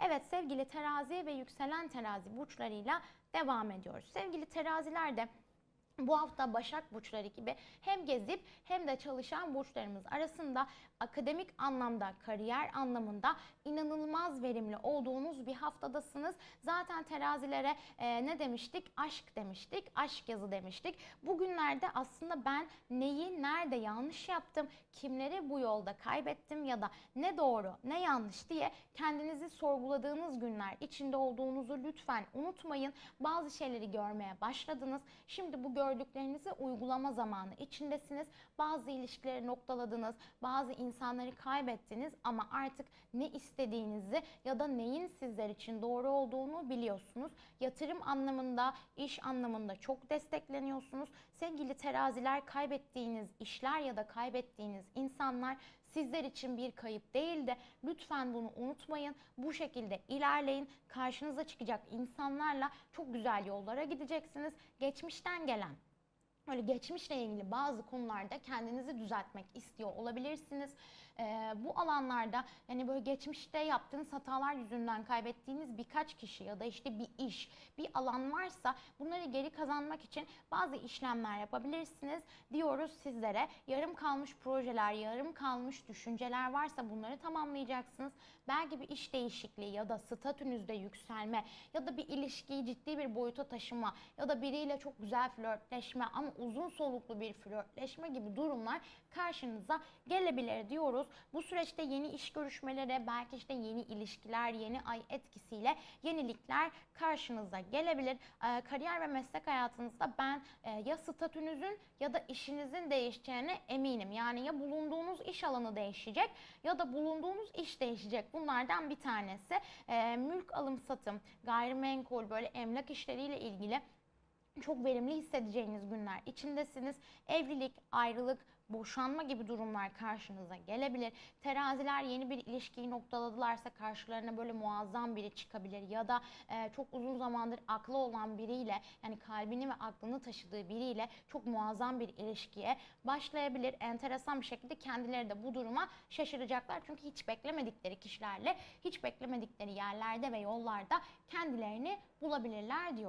Evet sevgili terazi ve yükselen terazi burçlarıyla devam ediyoruz. Sevgili teraziler de bu hafta Başak burçları gibi hem gezip hem de çalışan burçlarımız arasında akademik anlamda, kariyer anlamında inanılmaz verimli olduğunuz bir haftadasınız. Zaten terazilere e, ne demiştik? Aşk demiştik, aşk yazı demiştik. Bugünlerde aslında ben neyi nerede yanlış yaptım, kimleri bu yolda kaybettim ya da ne doğru ne yanlış diye kendinizi sorguladığınız günler içinde olduğunuzu lütfen unutmayın. Bazı şeyleri görmeye başladınız. Şimdi bu gördüklerinizi uygulama zamanı içindesiniz. Bazı ilişkileri noktaladınız, bazı insanları kaybettiniz ama artık ne istediğinizi ya da neyin sizler için doğru olduğunu biliyorsunuz. Yatırım anlamında, iş anlamında çok destekleniyorsunuz. Sevgili teraziler kaybettiğiniz işler ya da kaybettiğiniz insanlar sizler için bir kayıp değil de lütfen bunu unutmayın. Bu şekilde ilerleyin. Karşınıza çıkacak insanlarla çok güzel yollara gideceksiniz. Geçmişten gelen Öyle geçmişle ilgili bazı konularda kendinizi düzeltmek istiyor olabilirsiniz. Ee, bu alanlarda yani böyle geçmişte yaptığınız hatalar yüzünden kaybettiğiniz birkaç kişi ya da işte bir iş, bir alan varsa bunları geri kazanmak için bazı işlemler yapabilirsiniz diyoruz sizlere. Yarım kalmış projeler, yarım kalmış düşünceler varsa bunları tamamlayacaksınız. Belki bir iş değişikliği ya da statünüzde yükselme ya da bir ilişkiyi ciddi bir boyuta taşıma ya da biriyle çok güzel flörtleşme ama uzun soluklu bir flörtleşme gibi durumlar karşınıza gelebilir diyoruz. Bu süreçte yeni iş görüşmeleri, belki işte yeni ilişkiler, yeni ay etkisiyle yenilikler karşınıza gelebilir. Ee, kariyer ve meslek hayatınızda ben e, ya statünüzün ya da işinizin değişeceğine eminim. Yani ya bulunduğunuz iş alanı değişecek ya da bulunduğunuz iş değişecek. Bunlardan bir tanesi e, mülk alım satım, gayrimenkul böyle emlak işleriyle ilgili çok verimli hissedeceğiniz günler içindesiniz. Evlilik, ayrılık, boşanma gibi durumlar karşınıza gelebilir. Teraziler yeni bir ilişkiyi noktaladılarsa karşılarına böyle muazzam biri çıkabilir ya da e, çok uzun zamandır aklı olan biriyle yani kalbini ve aklını taşıdığı biriyle çok muazzam bir ilişkiye başlayabilir. Enteresan bir şekilde kendileri de bu duruma şaşıracaklar. Çünkü hiç beklemedikleri kişilerle, hiç beklemedikleri yerlerde ve yollarda kendilerini bulabilirler diyoruz.